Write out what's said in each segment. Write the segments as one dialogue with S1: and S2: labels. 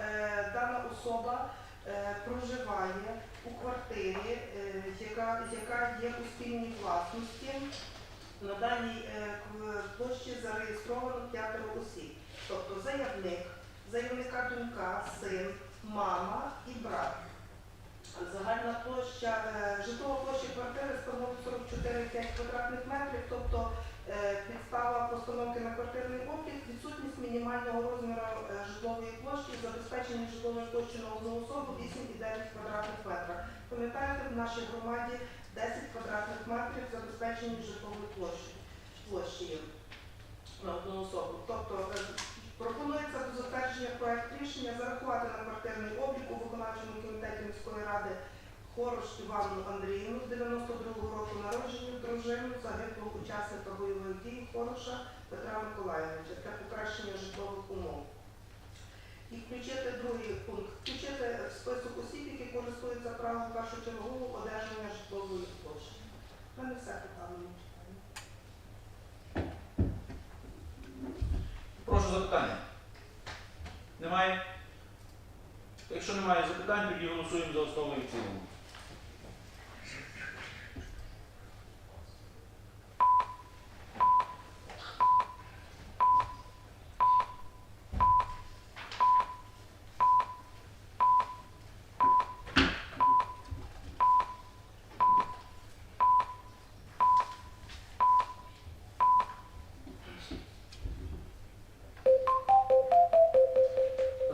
S1: е, дана особа е, проживає у квартирі, е, яка, яка є у спільній власності. На даній е, площі зареєстровано п'ятеро осіб. Тобто заявник, заявника донька, син, мама і брат. Загальна площа, е, житлова площа квартири становить 44,5 квадратних метрів, тобто підстава постановки на квартирний облік, відсутність мінімального розміру е, житлової площі, забезпечення житлової площі на одну особу 8,9 квадратних метрів. Пам'ятаєте, в нашій громаді 10 квадратних метрів забезпечення житлової площі, площі на одну особу. Тобто е, пропонується до затвердження проект рішення зарахувати на квартирний облік у виконавчому комітеті міської ради Хорош Івану Андріївну 92-го року народження, дружину загиблого учасника бойових дій Хороша Петра Миколаївича для покращення житлових умов. І включити другий пункт, включити в список осіб, які користуються правом першочергового одержання житлової площі. У мене все питання.
S2: Прошу запитання. Немає? Якщо немає запитань, тоді голосуємо за основу і цілому.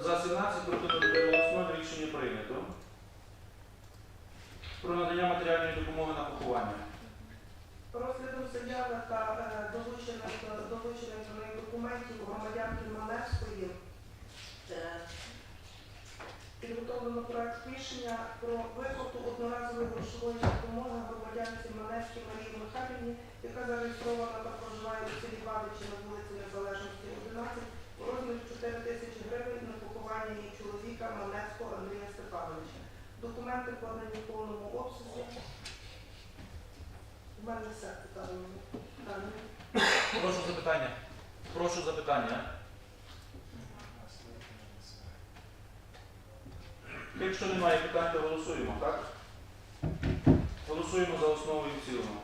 S2: За 17 проти 0 рішення прийнято. Про надання матеріальної допомоги на поховання.
S1: Розглядом заяви та е, долучених долучених до неї документів громадянки Маневської е, підготовлено проект рішення про виплату одноразової грошової допомоги громадянці Маневській Марії Михайлівні, яка зареєстрована та проживає у селі Бабичі на вулиці Незалежності 11 у розмірі 4 тисячі гривень Документи в повному обсязі. У мене все. Питання.
S2: Прошу запитання. Прошу запитання. Якщо немає питань, то голосуємо, так? Голосуємо за основу і в цілому.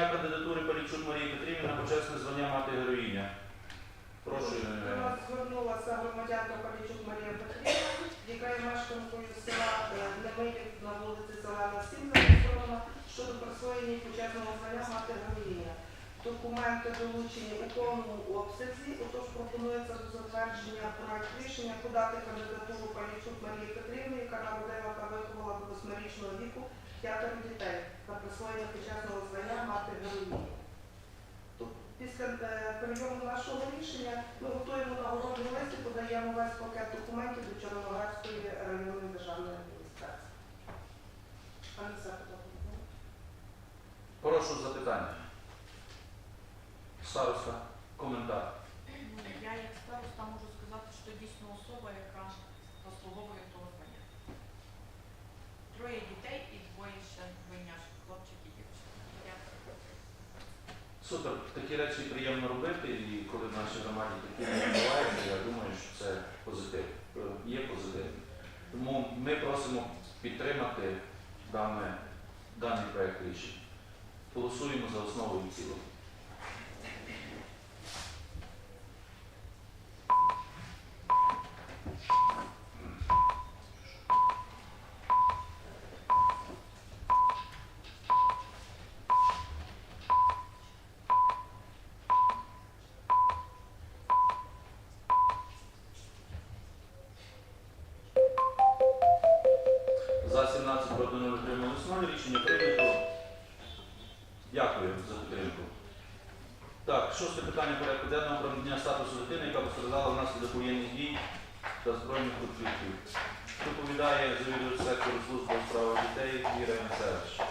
S2: Про кандидатури Полічук Марії Петрівні на почесне звання мати героїня. Прошу, Ірина
S1: До нас звернулася громадянка Палічук Марія Петрівна, яка є мешканкою села е, Немилів на вулиці Зелена 7 зареєстрована щодо присвоєння почесного звання мати героїня. Документи долучені у повному обсязі, отож пропонується до затвердження проект рішення подати кандидатуру Палічук Марії Петрівни, яка народила та виховала до восьмирічного віку п'ятеро дітей на присвоєння почесного звання мати героїні. Тобто Після е, прийому нашого рішення ми готуємо нагородний лист і подаємо весь пакет документів до Чорноградської районної державної адміністрації. А не все.
S2: Прошу запитання. Староста, коментар.
S3: Я як староста можу сказати, що дійсно особа, яка заслуговує того звання. Троє дітей
S2: Супер. Такі речі приємно робити, і коли в нашій громаді такі відбуваються, я думаю, що це позитив. Е, Є позитив. Тому ми просимо підтримати даний проект рішення. Голосуємо за основу і цілому. За 17 проти не отримали голосування. Рішення прийнято. Дякую за підтримку. Так, шосте питання порядку денного про надання статусу дитини, яка пострадала внаслідок воєнних дій та збройних конфліктів. Доповідає завідувач сектору служби у справах дітей Віра
S4: Мицевич.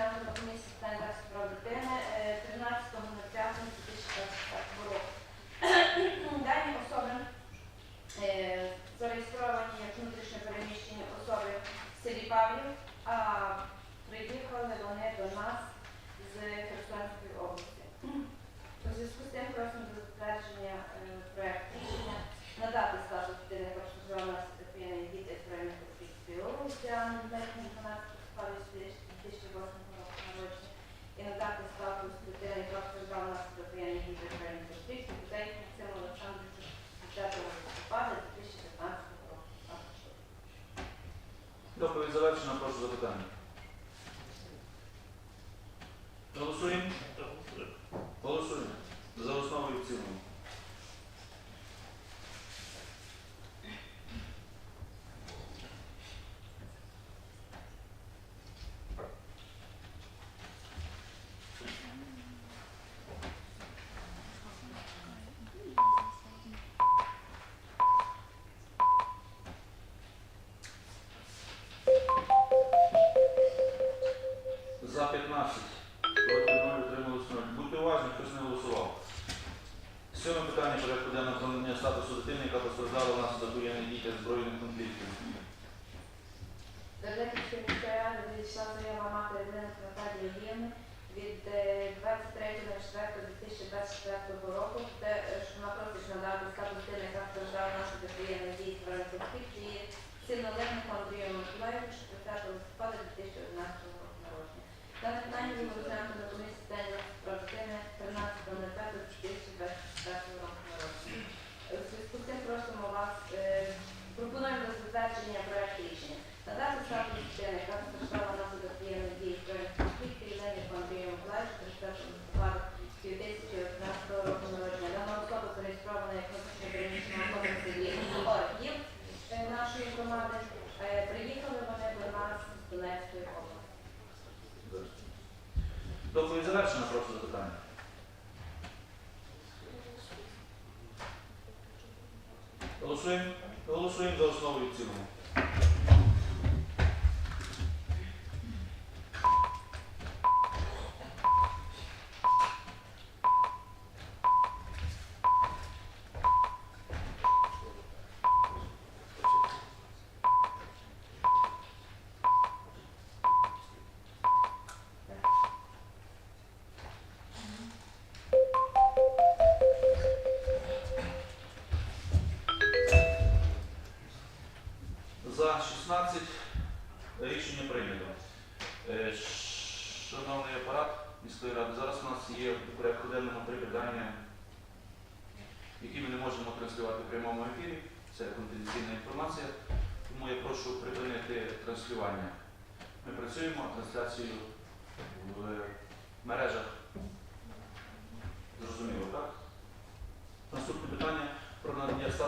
S4: Nacional do Conhecimento das Produtores, територіальних юрисдикцій дітей цього
S2: Доповідь завершена, прошу запитання.
S4: 23 24 24 24 roku Тобто
S2: Доповідь завершена, просто запитання. Голосуємо. Голосуємо за основу і цілому. транслювати в прямому ефірі. Це конфіденційна інформація. Тому я прошу припинити транслювання. Ми працюємо трансляцію в е, мережах. Зрозуміло, так? Наступне питання про надання статусу.